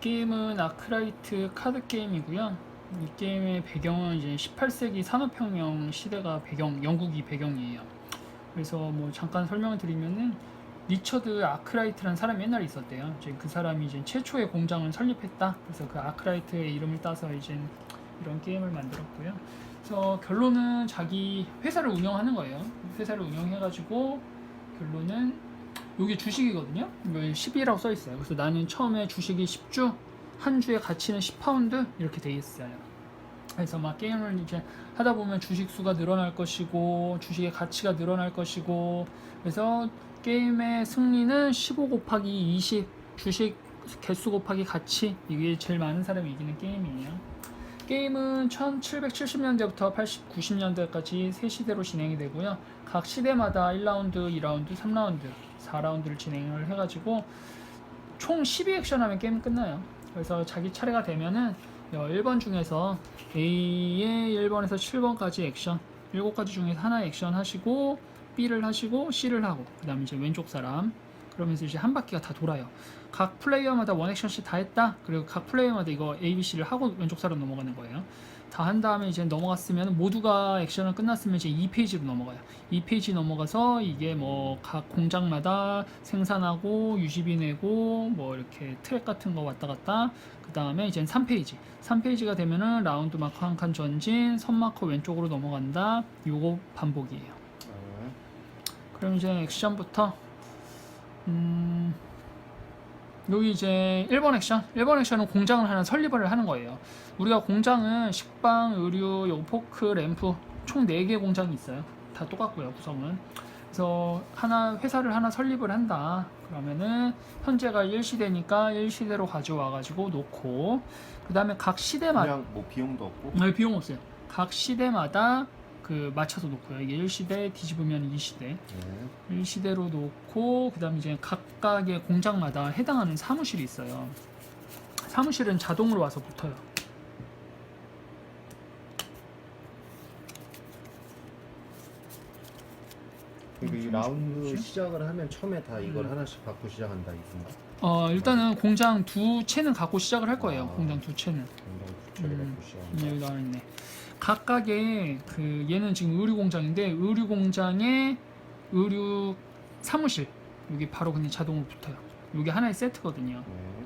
게임은 아크라이트 카드 게임이고요. 이 게임의 배경은 이제 18세기 산업혁명 시대가 배경, 영국이 배경이에요. 그래서 뭐 잠깐 설명을 드리면은 리처드 아크라이트라는 사람이 옛날에 있었대요. 이제 그 사람이 이제 최초의 공장을 설립했다. 그래서 그 아크라이트의 이름을 따서 이제 이런 게임을 만들었고요. 그래서 결론은 자기 회사를 운영하는 거예요. 회사를 운영해가지고 결론은 여기 주식이거든요. 여기 10이라고 써 있어요. 그래서 나는 처음에 주식이 10주, 한 주의 가치는 10파운드 이렇게 돼 있어요. 그래서 막 게임을 이제 하다 보면 주식 수가 늘어날 것이고 주식의 가치가 늘어날 것이고 그래서 게임의 승리는 15 곱하기 20 주식 개수 곱하기 가치 이게 제일 많은 사람이 이기는 게임이에요. 게임은 1770년대부터 80, 90년대까지 세 시대로 진행이 되고요. 각 시대마다 1라운드, 2라운드, 3라운드, 4라운드를 진행을 해가지고 총 12액션 하면 게임 끝나요. 그래서 자기 차례가 되면은 1번 중에서 A의 1번에서 7번까지 액션 7가지 중에서 하나 액션 하시고 B를 하시고 C를 하고 그 다음에 이제 왼쪽 사람 그러면서 이제 한 바퀴가 다 돌아요. 각 플레이어마다 원 액션씩 다 했다. 그리고 각 플레이어마다 이거 A, B, C를 하고 왼쪽 사람 넘어가는 거예요. 다 한 다음에 이제 넘어갔으면 모두가 액션을 끝났으면 이제 2페이지로 넘어가요. 2페이지 넘어가서 이게 뭐 각 공장마다 생산하고 유지비 내고 뭐 이렇게 트랙 같은 거 왔다 갔다. 그 다음에 이제 3페이지. 3페이지가 되면은 라운드 마커 한 칸 전진 선 마커 왼쪽으로 넘어간다. 요거 반복이에요. 어, 그럼 이제 액션부터. 음 여기 이제 1번 액션 1번 액션은 공장을 하나 설립을 하는 거예요. 우리가 공장은 식빵, 의류, 요 포크, 램프 총 4개 공장이 있어요. 다 똑같고요 구성은. 그래서 하나 회사를 하나 설립을 한다. 그러면은 현재가 1시대니까 1시대로 가져와 가지고 놓고 그 다음에 각 시대마다 그냥 뭐 비용도 없고? 네, 비용 없어요. 각 시대마다 그 맞춰서 놓고요 이게 1시대 뒤집으면 2시대 네. 1시대로 놓고 그다음에 이제 각각의 공장마다 해당하는 사무실이 있어요. 사무실은 자동으로 와서 붙어요. 그리고 이 음, 라운드? 시작을 하면 처음에 다 이걸 음. 하나씩 받고 시작한다 이건가? 어 일단은 공장 두 채는 갖고 시작을 할 거예요. 아. 공장 두 채는. 공장 부처를 음. 받고 시작한다. 네, 여기 나와 있네. 각각의 그 얘는 지금 의류 공장인데 의류 공장의 의류 사무실 여기 바로 그냥 자동으로 붙어요. 여기 하나의 세트거든요. 네.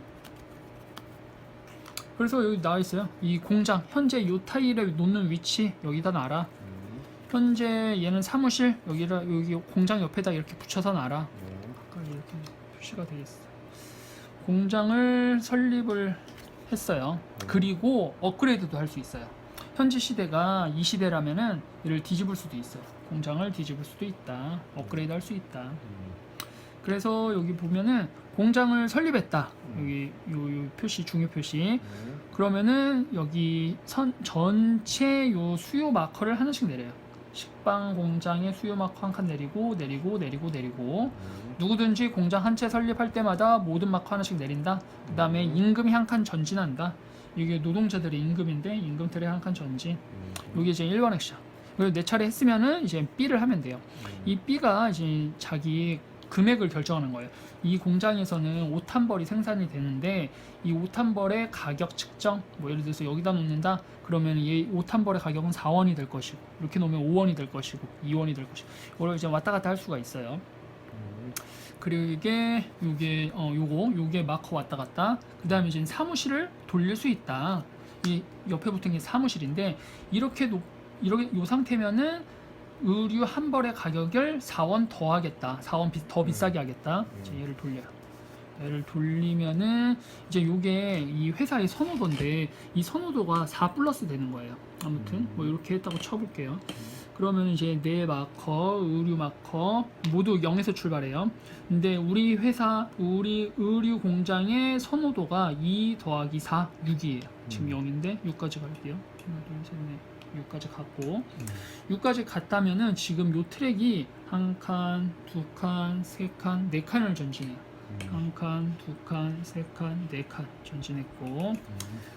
그래서 여기 나와 있어요. 이 공장 현재 요 타일에 놓는 위치 여기다 놔라. 음, 현재 얘는 사무실 여기를 여기 공장 옆에다 이렇게 붙여서 놔라. 네. 아까 이렇게 표시가 되어 있어. 공장을 설립을 했어요. 음. 그리고 업그레이드도 할 수 있어요. 현재 시대가 이 시대라면은 이를 뒤집을 수도 있어요. 공장을 뒤집을 수도 있다. 업그레이드 할 수 있다. 음, 그래서 여기 보면은 공장을 설립했다. 음. 여기 요, 요 표시 중요 표시. 네. 그러면은 여기 선 전체 요 수요 마커를 하나씩 내려요. 식빵 공장의 수요 마커 한 칸 내리고 내리고 내리고 내리고 음, 누구든지 공장 한 채 설립할 때마다 모든 마커 하나씩 내린다. 그 다음에 음. 임금이 한 칸 전진한다. 이게 노동자들의 임금인데 임금 트랙 한칸 전진. 음, 여기 이제 1번 액션. 그리고 내 차례 했으면은 이제 B를 하면 돼요. 음, 이 B가 이제 자기 금액을 결정하는 거예요. 이 공장에서는 옷한 벌이 생산이 되는데 이옷한 벌의 가격 측정, 뭐 예를 들어서 여기다 놓는다 그러면 이옷한 벌의 가격은 4원이 될 것이고 이렇게 놓으면 5원이 될 것이고 2원이 될 것이고 이걸 이제 왔다 갔다 할 수가 있어요. 음, 그리고 이게 요게 어 요거 요게 마커 왔다 갔다 그 다음에 이제 사무실을 돌릴 수 있다. 이 옆에 붙은 게 사무실인데 이렇게 놓 이렇게 요 상태면은 의류 한 벌의 가격을 4원 더 하겠다. 4원 비, 더 비싸게 하겠다. 이제 얘를 돌려요. 얘를 돌리면은 이제 요게 이 회사의 선호도인데 이 선호도가 4 플러스 되는 거예요. 아무튼 뭐 이렇게 했다고 쳐볼게요. 그러면 이제 내 마커, 의류 마커 모두 0에서 출발해요. 근데 우리 회사, 우리 의류 공장의 선호도가 2 더하기 4, 6이에요. 지금 음. 0인데 6까지 갈게요. 하나, 둘, 셋, 넷, 6까지 갔고 음. 6까지 갔다면은 지금 요 트랙이 한 칸, 두 칸, 세 칸, 네 칸을 전진해요. 음, 한 칸, 두 칸, 세 칸, 네 칸 전진했고 음.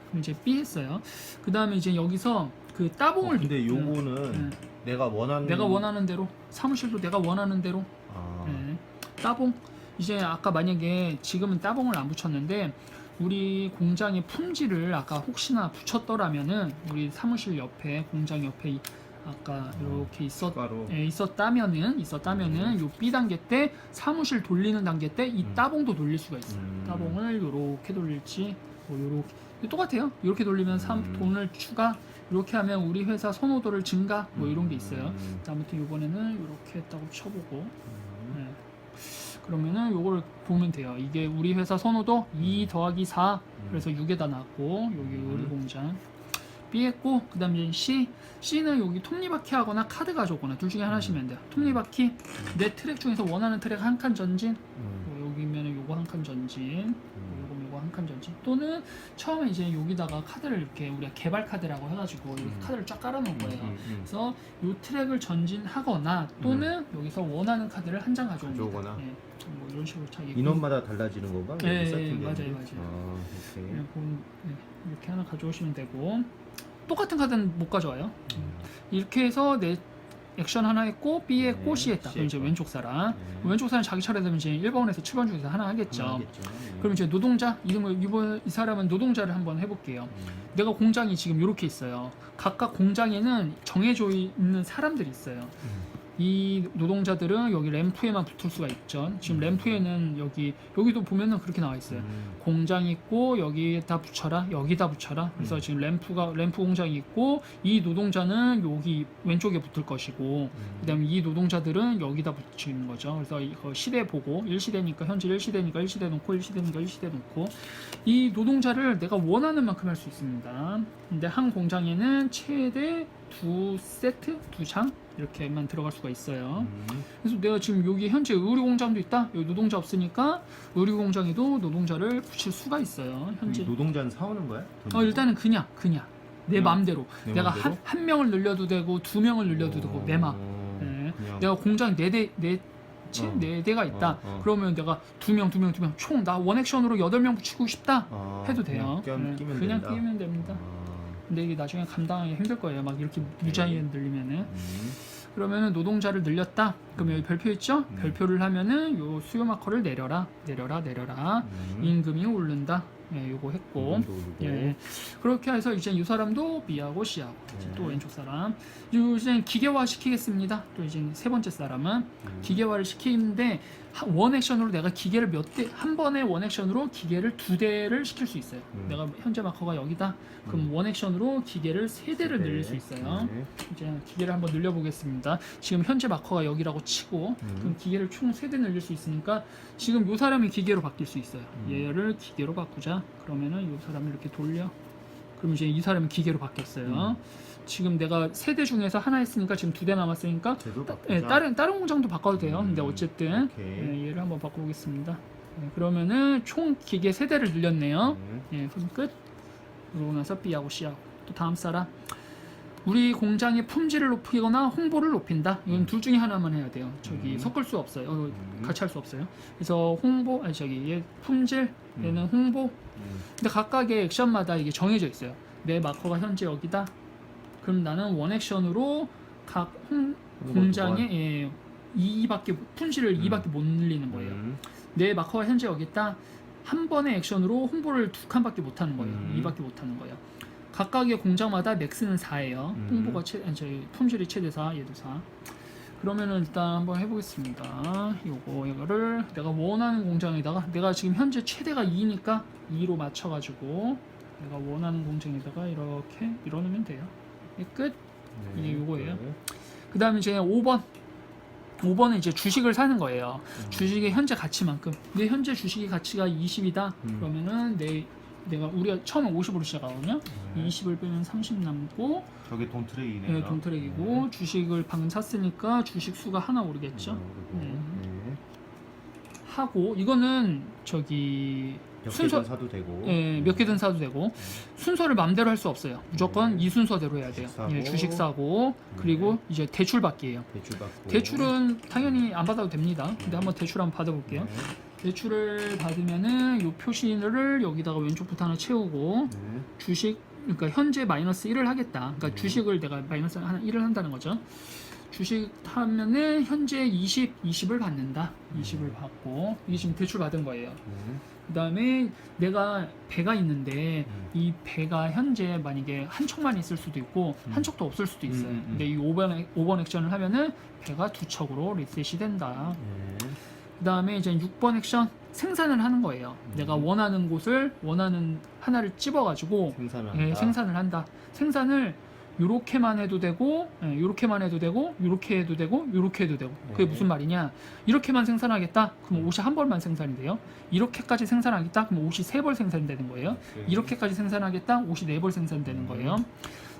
그럼 이제 B 했어요. 그 다음에 이제 여기서 그 따봉을 어, 근데 요거는 음, 내가 원하는 내가 원하는 대로 사무실도 내가 원하는 대로 아, 예. 따봉 이제 아까 만약에 지금은 따봉을 안 붙였는데 우리 공장의 품질을 아까 혹시나 붙였더라면은 우리 사무실 옆에 공장 옆에 이- 아까 이렇게 있었 추가로 예, 있었다면은 있었다면은 요 B 단계 때 사무실 돌리는 단계 때 이 음. 따봉도 돌릴 수가 있어. 요 음. 따봉을 요렇게 돌릴지 뭐 요렇게 똑같아요. 이렇게 돌리면 삼- 음. 돈을 추가 이렇게 하면 우리 회사 선호도를 증가 뭐 이런 게 있어요. 음. 아무튼 이번에는 이렇게 했다고 쳐보고 음. 네. 그러면은 요걸 보면 돼요. 이게 우리 회사 선호도 2 더하기 4 그래서 6에다 놨고 여기 음. 우리 공장 B 했고 그 다음에 이제 C C는 여기 톱니바퀴 하거나 카드 가져오거나 둘 중에 하나시면 돼요. 톱니바퀴 내 트랙 중에서 원하는 트랙 한 칸 전진 음. 뭐 여기면은 요거 한 칸 전진 음. 요거 요거 한칸 전진 또는 처음에 이제 여기다가 카드를 이렇게 우리가 개발 카드라고 해가지고 이렇게 음. 카드를 쫙 깔아놓은 거예요. 음, 음. 그래서 요 트랙을 전진하거나 또는 여기서 원하는 카드를 한 장. 가져오거나. 예, 뭐 이런 식으로 차이 있고. 인원마다 달라지는 건가? 예, 세팅되는 맞아요, 게? 맞아요. 아. 예, 본- 예, 이렇게 하나 가져오시면 되고 똑같은 카드는 못 가져와요. 음. 이렇게 해서 내 액션 하나 했고 B 했고 네, C 했다. 그럼 이제. 왼쪽 사람 네. 왼쪽 사람 자기 차례 되면 이제 1번에서 7번 중에서 하나 하겠죠. 하겠죠. 네. 그럼 이제 노동자 이름을 이번 이 사람은 노동자를 한번 해볼게요. 음. 내가 공장이 지금 이렇게 있어요. 각각 공장에는 정해져 있는 사람들이 있어요. 음. 이 노동자들은 여기 램프에만 붙을 수가 있죠. 지금 음. 램프에는 여기 여기도 보면은 그렇게 나와 있어요. 음. 공장 있고 여기다 붙여라 여기다 붙여라 그래서 음. 지금 램프가 램프 공장이 있고 이 노동자는 여기 왼쪽에 붙을 것이고 음. 그다음에 이 노동자들은 여기다 붙이는 거죠 그래서 이거 시대 보고 1시대니까 현재 1시대니까 1시대 놓고 1시대니까 1시대 놓고 이 노동자를 내가 원하는 만큼 할 수 있습니다 근데 한 공장에는 최대 두 세트 두 장 이렇게만 들어갈 수가 있어요 음. 그래서 내가 지금 여기 현재 의류 공장도 있다. 여기 노동자 없으니까 의류 공장에도 노동자를 붙일 수가 있어요. 현재. 이 노동자는 사오는 거야? 어 일단은 그냥 그냥 내 그냥 마음대로. 내 내가? 한, 한 명을 늘려도 되고 두 명을 늘려도 되고 내. 어, 네. 그냥 내가 공장 네대네 어. 네 대가 있다. 어, 어. 그러면 내가 두 명, 두 명, 두 명, 총 나 원액션으로 여덟 명 붙이고 싶다. 아, 해도 돼요. 그냥 끼면, 네, 끼면 그냥 된다. 끼면 됩니다. 아, 근데 이게 나중에 감당하기 힘들 거예요. 막 이렇게 무자히 늘리면은. 음. 그러면은 노동자를 늘렸다. 그럼 여기 별표 있죠? 음. 별표를 하면은 요 수요 마커를 내려라, 내려라, 내려라. 음. 임금이 오른다. 예, 요거 했고. 임금도 오르고. 예, 그렇게 해서 이제 이 사람도 B하고 C하고 이제 네. 또 왼쪽 사람. 요 이제 기계화 시키겠습니다. 또 이제 세 번째 사람은 음. 기계화를 시키는데 하- 원 액션으로 내가 기계를 몇 대 한 번에 원 액션으로 기계를 두 대를 시킬 수 있어요. 음. 내가 현재 마커가 여기다. 그럼 음. 원 액션으로 기계를 세 대를 늘릴 수 있어요. 네. 이제 기계를 한번 늘려 보겠습니다. 지금 현재 마커가 여기라고 치고 음. 그럼 기계를 총 세 대 늘릴 수 있으니까 지금 요 사람이 기계로 바뀔 수 있어요. 음. 얘를 기계로 바꾸자. 그러면은 요 사람을 이렇게 돌려. 그럼 이제 이 사람은 기계로 바뀌었어요. 음. 지금 내가 세 대 중에서 하나 했으니까 지금 두 대 남았으니까 제도 바꾸자. 예, 다른 다른 공장도 바꿔도 돼요. 근데 음. 어쨌든 오케이. 예, 얘를 한번 바꿔보겠습니다. 예, 그러면은 총 기계 세 대를 늘렸네요. 음. 예, 그럼 끝. 그러고 나서 B하고 C하고 또 다음 사람. 우리 공장의 품질을 높이거나 홍보를 높인다. 이건 음. 둘 중에 하나만 해야 돼요. 저기 음. 섞을 수 없어요. 어, 음. 같이 할 수 없어요. 그래서 홍보, 아니 저기 얘 품질, 얘는 음. 홍보. 음. 근데 각각의 액션마다 이게 정해져 있어요. 내 마커가 현재 여기다. 그럼 나는 원 액션으로 각 홍, 공장에 예, 2밖에 품질을 음. 2밖에 못 늘리는 거예요. 음. 내 마커가 현재 여기 있다. 한 번의 액션으로 홍보를 두 칸밖에 못 하는 거예요. 음. 2밖에 못 하는 거예요. 각각의 공장마다 맥스는 4예요. 음. 홍보가 최 아니, 저희 품질이 최대 4, 얘도 4. 그러면은 일단 한번 해보겠습니다. 요거 이거를 내가 원하는 공장에다가 내가 지금 현재 최대가 2니까 2로 맞춰가지고 내가 원하는 공장에다가 이렇게 밀어넣으면 돼요. 끝. 네. 이게 요거예요. 네. 그 다음에 이제 5번. 5번은 이제 주식을 사는 거예요. 음. 주식의 현재 가치만큼 내 현재 주식의 가치가 20이다 음. 그러면은 내 내가 우리가 처음에 50으로 시작하거든요 네. 20을 빼면 30 남고 저게 돈 트레이네. 네, 돈 트랙이고 주식을 방금 샀으니까 주식 수가 하나 오르겠죠 네. 네. 하고 이거는 저기 순서- 순서 사도 되고. 예, 몇 개든 사도 되고 순서를 마음대로 할 수 없어요 무조건 음. 이 순서대로 해야 돼요 주식 사고. 예, 주식 사고 그리고 이제 대출 받기예요 대출 받고. 대출은 당연히 안 받아도 됩니다 근데 한번 대출 한번 받아볼게요 네. 대출을 받으면은 요 표시를 여기다가 왼쪽부터 하나 채우고 네. 주식 그러니까 현재 마이너스 1을 하겠다. 그러니까 음. 주식을 내가 마이너스 하나 1을 한다는 거죠. 주식 하면은 현재 20, 20을 받는다. 20을 받고 이게 지금 대출 받은 거예요. 음. 그다음에 내가 배가 있는데 음. 이 배가 현재 만약에 한 척만 있을 수도 있고 음. 한 척도 없을 수도 있어요. 음, 음, 음. 근데 이 5번, 액- 5번 액션을 하면은 배가 두 척으로 리셋이 된다. 네. 그 다음에 이제 6번 액션 생산을 하는 거예요. 음. 내가 원하는 곳을 원하는 하나를 찝어가지고 생산을 예, 한다. 생산을 한다. 생산을 요렇게만 해도 되고, 예, 요렇게만 해도 되고, 요렇게 해도 되고, 요렇게 해도 되고. 그게 네. 무슨 말이냐? 이렇게만 생산하겠다. 그럼 옷이 한 벌만 생산이 돼요. 이렇게까지 생산하겠다. 그럼 옷이 세 벌 생산되는 거예요. 네. 이렇게까지 생산하겠다. 옷이 네 벌 생산되는 음. 거예요.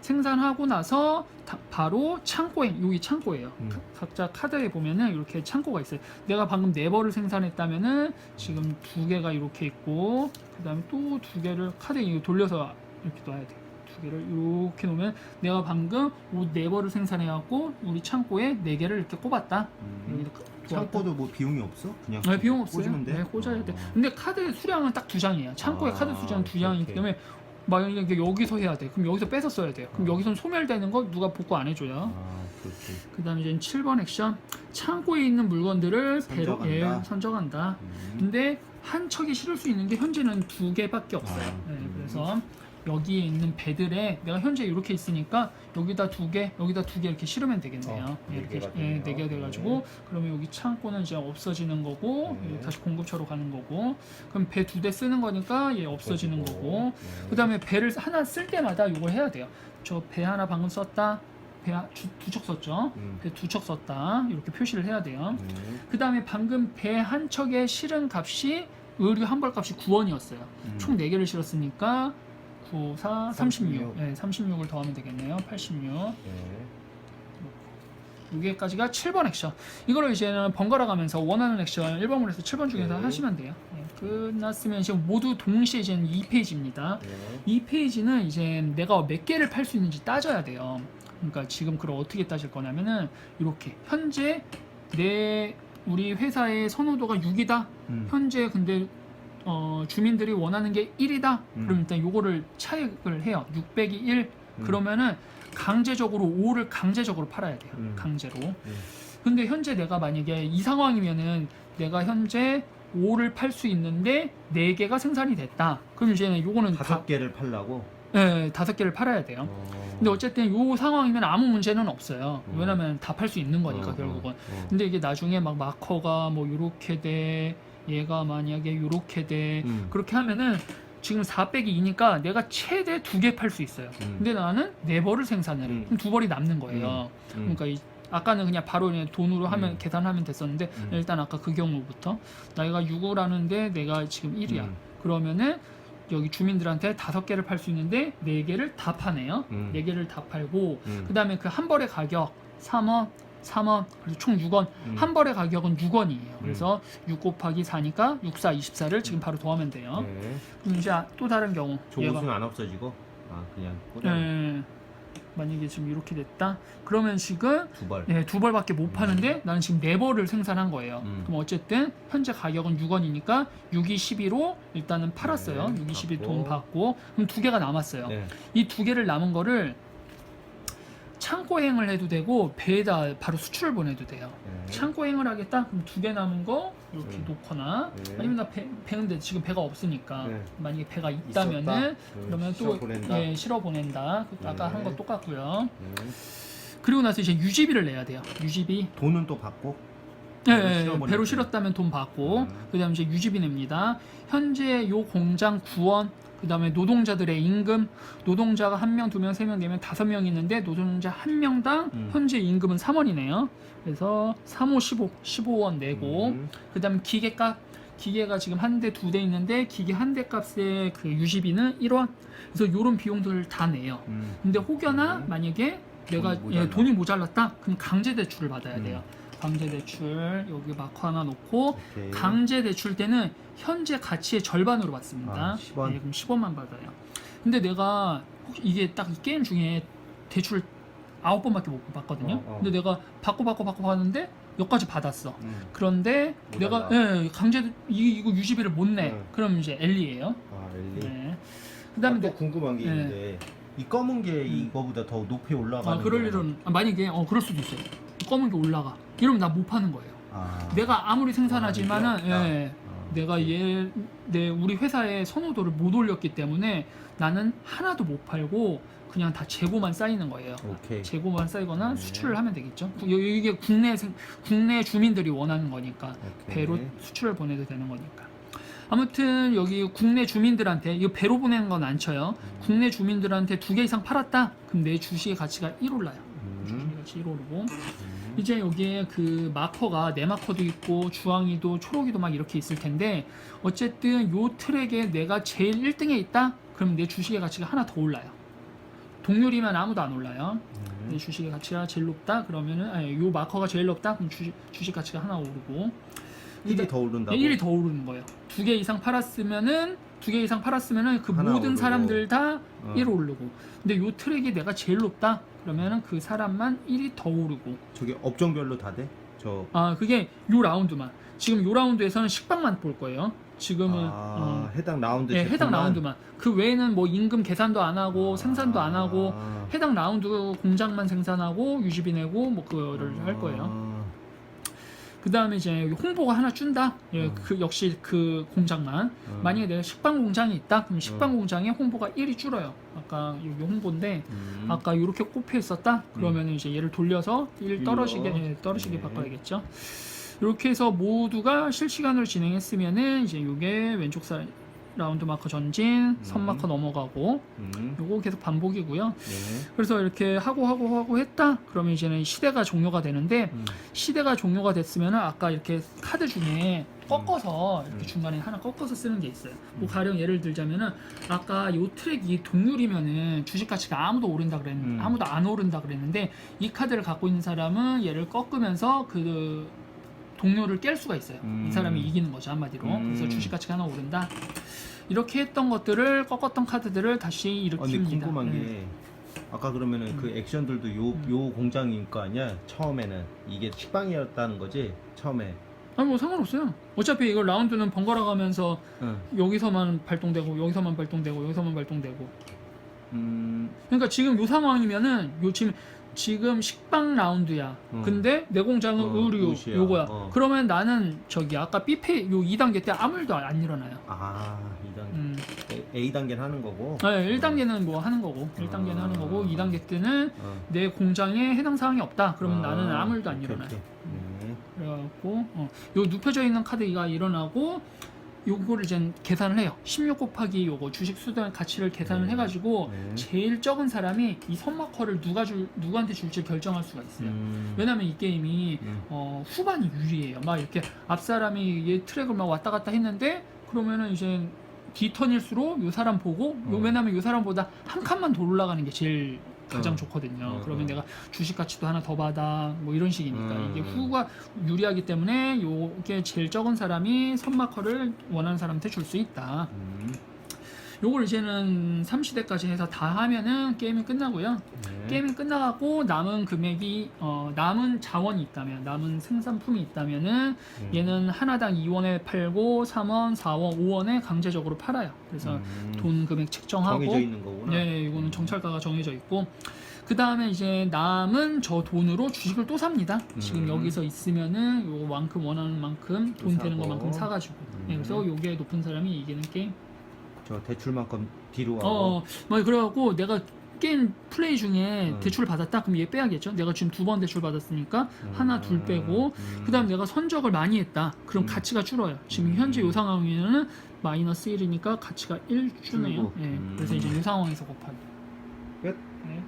생산하고 나서 다- 바로 창고에 여기 창고예요. 음. 가- 각자 카드에 보면은 이렇게 창고가 있어요. 내가 방금 네 벌을 생산했다면은 지금 두 개가 이렇게 있고 그다음에 또 두 개를 카드에 돌려서 이렇게 놔야 돼. 두 개를 이렇게 놓으면 내가 방금 옷 네 벌을 생산해 갖고 우리 창고에 네 개를 이렇게 꼽았다. 음. 여기다 꽂았다. 창고도 뭐 비용이 없어? 그냥 네, 비용 없어요. 꽂으면 돼? 네, 꽂아야 돼. 어. 근데 카드 수량은 딱 두 장이에요. 창고에 아, 카드 수량 두 장이기. 때문에 만약에 여기서 해야 돼. 그럼 여기서 뺏어 써야 돼요. 그럼 어. 여기선 소멸되는 거 누가 복구 안 해줘요. 아, 그렇지. 그 다음에 이제 7번 액션 창고에 있는 물건들을 배로 선적한다. 예, 선적한다. 음. 근데 한 척이 실을 수 있는 게 현재는 두 개밖에 없어요. 아, 네, 음. 그래서 여기에 있는 배들에 내가 현재 이렇게 있으니까 여기다 두 개, 여기다 두 개 이렇게 실으면 되겠네요. 어, 예, 네 이렇게 개가 예, 되네요. 네 개가 돼가지고 네. 그러면 여기 창고는 이제 없어지는 거고 네. 여기 다시 공급처로 가는 거고 그럼 배 두 대 쓰는 거니까 얘 없어지는 없어지고. 거고 네. 그 다음에 배를 하나 쓸 때마다 이걸 해야 돼요. 저 배 하나 방금 썼다. 배두척 썼죠. 음. 배두 척 썼다. 이렇게 표시를 해야 돼요. 네. 그 다음에 방금 배 한 척의 실은 값이 의류 한 벌 값이 9원이었어요. 음. 총 4개를 실었으니까 9, 4, 36. 36. 네, 36을 더하면 되겠네요. 86. 네. 6개까지가 7번 액션. 이거를 이제는 번갈아 가면서 원하는 액션 1번으로 해서 7번 중에서 네. 하시면 돼요. 네, 끝났으면 지금 모두 동시에 이제는 2페이지입니다. 네. 이 페이지는 이제 내가 몇 개를 팔 수 있는지 따져야 돼요. 그러니까 지금 그걸 어떻게 따질 거냐면은 이렇게 현재 내 우리 회사의 선호도가 6이다. 음. 현재 근데 어, 주민들이 원하는 게 1이다. 음. 그럼 일단 요거를 차익을 해요. 6 빼기 1. 음. 그러면은 강제적으로 5를 강제적으로 팔아야 돼요. 음. 강제로. 음. 근데 현재 내가 만약에 이 상황이면은 내가 현재 5를 팔 수 있는데 4개가 생산이 됐다. 그럼 이제는 요거는 다 다섯 개를 팔라고. 예, 다섯 개를 팔아야 돼요. 어. 근데 어쨌든 요 상황이면 아무 문제는 없어요. 음. 왜냐면 다 팔 수 있는 거니까 어, 결국은. 어, 어. 근데 이게 나중에 막 마커가 뭐 요렇게 돼, 얘가 만약에 요렇게 돼, 음. 그렇게 하면은 지금 4 빼기 2니까 내가 최대 두 개 팔 수 있어요. 음. 근데 나는 네 벌을 생산을 해. 음. 그럼 두 벌이 남는 거예요. 음. 그러니까 이, 아까는 그냥 바로 그냥 돈으로 하면 음. 계산하면 됐었는데 음. 일단 아까 그 경우부터 내가 6을 하는데 내가 지금 1이야. 음. 그러면은 여기 주민들한테 다섯 개를 팔 수 있는데 네 개를 다 파네요. 음. 네 개를 다 팔고 음. 그다음에 그 한 벌의 가격 3원, 3원, 그래서 총 6원. 음. 한 벌의 가격은 6원이에요. 그래서 6 곱하기 4니까 6, 4, 24를 지금 바로 더하면 돼요. 네. 그럼 이제 또 다른 경우 저 옷은 안 없어지고 아 그냥 꽂아 예, 만약에 지금 이렇게 됐다. 그러면 지금 두 벌. 네, 두 벌밖에 못 파는데 나는 지금 네 벌을 생산한 거예요. 음. 그럼 어쨌든 현재 가격은 6원이니까 6이 12로 일단은 팔았어요. 네, 6이 12 받고. 돈 받고 그럼 두 개가 남았어요. 네. 이 두 개를 남은 거를 창고행을 해도 되고 배에다 바로 수출을 보내도 돼요. 네. 창고행을 하겠다? 그럼 두 개 남은 거 이렇게 음. 놓거나 네. 아니면 나 배, 배는데 지금 배가 없으니까 네. 만약에 배가 음, 그러면 실어 또 보낸다. 예, 실어 보낸다. 그 아까 네. 한거 똑같고요. 네. 그리고 나서 이제 유지비를 내야 돼요. 유지비. 돈은 또 받고. 예, 배로 예, 실어보낼 배로 때. 실었다면 돈 받고 음. 그다음에 이제 유지비 냅니다. 현재 요 공장 구원 그 다음에 노동자들의 임금 노동자가 한 명, 두 명, 세 명, 네 명, 다섯 명 있는데 노동자 한 명당 음. 현재 임금은 3원이네요. 그래서 3호 15, 15원 내고 음. 그 다음 기계값 기계가 지금 한 대 두 대 있는데 기계 한 대 값의 그 유지비는 1원. 그래서 요런 비용들을 다 내요. 음. 근데 혹여나 음. 만약에 내가 돈이 예, 모자라. 돈이 모자랐다 그럼 강제 대출을 받아야 음. 돼요. 강제 대출 여기 마커 하나 놓고 오케이. 강제 대출 때는 현재 가치의 절반으로 받습니다. 아, 10원. 예, 그럼 10원만 받아요. 근데 내가 혹시 이게 딱 이 게임 중에 대출 아홉 번밖에 못 받거든요. 어, 어. 근데 내가 받고 받고 받고 받는데 여기까지 받았어. 음. 그런데. 내가 예, 강제 이, 이거 유지비를 못 내. 응. 그럼 이제 엘리예요. 아 엘리. 네. 그다음에 아, 또 내- 궁금한 게 네. 있는데 이 검은 게 이거보다 더 높이 올라가는 아 그럴 일은 아, 만약에 어 그럴 수도 있어요. 검은 게 올라가. 이러면 나 못 파는 거예요. 아. 내가 아무리 생산하지만은 게 없다. 예, 어. 내가 얘, 내 우리 회사의 선호도를 못 올렸기 때문에 나는 하나도 못 팔고 그냥 다 재고만 쌓이는 거예요. 오케이. 재고만 쌓이거나 네. 수출을 하면 되겠죠. 구- 여- 이게 국내 생- 국내 주민들이 원하는 거니까 오케이. 배로 수출을 보내도 되는 거니까. 아무튼 여기 국내 주민들한테 이거 배로 보내는 건 안 쳐요. 국내 주민들한테 두 개 이상 팔았다. 그럼 내 주식의 가치가 1 올라요. 주식의 음. 가치 1 오르고 음. 이제 여기에 그 마커가 내 마커도 있고 주황이도 초록이도 막 이렇게 있을 텐데 어쨌든 요 트랙에 내가 제일 1등에 있다. 그럼 내 주식의 가치가 하나 더 올라요. 동률이면 아무도 안 올라요. 음. 내 주식의 가치가 제일 높다. 그러면은 아니, 요 마커가 제일 높다. 그럼 주식, 주식 가치가 하나 오르고 1이 더 오른다고. 1이 더 오르는 거예요. 두 개 이상 팔았으면은 두 개 이상 팔았으면은 그 하나 모든 오르고. 사람들 다 어. 1 오르고. 근데 요 트랙이 내가 제일 높다. 그러면은 그 사람만 1이 더 오르고. 저게 업종별로 다 돼? 저 아 그게 요 라운드만. 지금 요 라운드에서는 식빵만 볼 거예요. 지금은 아, 어, 해당 라운드 예, 해당 제품만? 라운드만. 그 외에는 뭐 임금 계산도 안 하고 생산도 안 하고 아. 해당 라운드 공장만 생산하고 유지비 내고 뭐 그거를 할 거예요. 아. 그 다음에 이제 홍보가 하나 준다. 예, 음. 그 역시 그 공장만. 어. 만약에 내가 식빵 공장이 있다. 그럼 식빵 음. 공장에 홍보가 1이 줄어요. 아까 여기 홍보인데 음. 아까 이렇게 꼽혀 있었다. 그러면 이제 얘를 돌려서 1 떨어지게. 예, 떨어지게 네. 바꿔야겠죠. 이렇게 해서 모두가 실시간으로 진행했으면은 이제 요게 왼쪽 사 라운드 마커 전진, 선 음. 마커 넘어가고 음. 요거 계속 반복이고요. 네. 그래서 이렇게 하고 하고 하고 했다. 그러면 이제는 시대가 종료가 되는데 음. 시대가 종료가 됐으면은 아까 이렇게 카드 중에 꺾어서 이렇게 음. 중간에 하나 꺾어서 쓰는 게 있어요. 뭐 음. 가령 예를 들자면은 아까 요 트랙이 동률이면은 주식 가치가 아무도 오른다 그랬는데 음. 아무도 안 오른다 그랬는데 이 카드를 갖고 있는 사람은 얘를 꺾으면서 그 동료를 깰 수가 있어요. 음. 이 사람이 이기는 거죠 한마디로. 음. 그래서 주식 가치가 하나 오른다. 이렇게 했던 것들을 꺾었던 카드들을 다시 아, 근데 일으킵니다. 궁금한 네. 게 아까 그러면은 그 액션들도 요 음. 요 공장일 거 아니야? 처음에는 이게 식빵이었다는 거지? 처음에. 아니 뭐 상관없어요. 어차피 이걸 라운드는 번갈아 가면서 응. 여기서만 발동되고 여기서만 발동되고 여기서만 발동되고 음. 그러니까 지금 요 상황이면은 요 지금 지금 식빵 라운드야 음. 근데 내 공장은 어, 의류 의시야. 요거야 어. 그러면 나는 저기 아까 B페 요 2단계 때 아무 일도 안 일어나요 아, 2단계. 음. A 단계는 하는 거고. 네, 1단계는 뭐 하는 거고 1단계는 아. 하는 거고 2단계 때는 어. 내 공장에 해당 사항이 없다 그러면 아, 나는 아무 일도 안 오케이, 일어나요 오케이. 네. 그래갖고 어, 요 눕혀져 있는 카드가 일어나고 요거를 이제 계산을 해요. 16 곱하기 요거 주식 수단 가치를 계산을 네. 해가지고 네. 제일 적은 사람이 이 선마커를 누가 줄 누구한테 줄지 결정할 수가 있어요. 음. 왜냐면 이 게임이 음. 어, 후반이 유리해요. 막 이렇게 앞 사람이 얘 트랙을 막 왔다 갔다 했는데 그러면은 이제 뒤턴일수록 요 사람 보고 요 어. 왜냐면 요 사람보다 한 칸만 더 올라가는 게 제일 가장 어. 좋거든요. 어, 그러면 어. 내가 주식 가치도 하나 더 받아 뭐 이런 식이니까 음. 이게 후가 유리하기 때문에 요게 제일 적은 사람이 선마커를 원하는 사람한테 줄 수 있다. 음. 요걸 이제는 3시대까지 해서 다 하면은 게임이 끝나고요. 네. 게임이 끝나고 남은 금액이 어, 남은 자원이 있다면 남은 생산품이 있다면은 음. 얘는 하나당 2원에 팔고 3원, 4원, 5원에 강제적으로 팔아요. 그래서 음. 돈 금액 책정하고 정해져 있는 거구나. 네, 이거는 정찰가가 정해져 있고 그 다음에 이제 남은 저 돈으로 주식을 또 삽니다. 지금 음. 여기서 있으면은 요만큼 원하는 만큼 또돈 되는 사고. 것만큼 사가지고 음. 네, 그래서 요게 높은 사람이 이기는 게임. 저 대출만큼 뒤로 하고. 어, 뭐 그래갖고 내가 게임 플레이 중에 음. 대출 받았다 그럼 얘 빼야겠죠. 내가 지금 두 번 대출 받았으니까 음. 하나 둘 빼고 음. 그 다음 내가 선적을 많이 했다. 그럼 음. 가치가 줄어요. 지금 음. 현재 이 상황에는 마이너스 1이니까 가치가 1 주네요. 줄고. 예. 음. 그래서 이제 이 상황에서 곱하기. 끝. 네.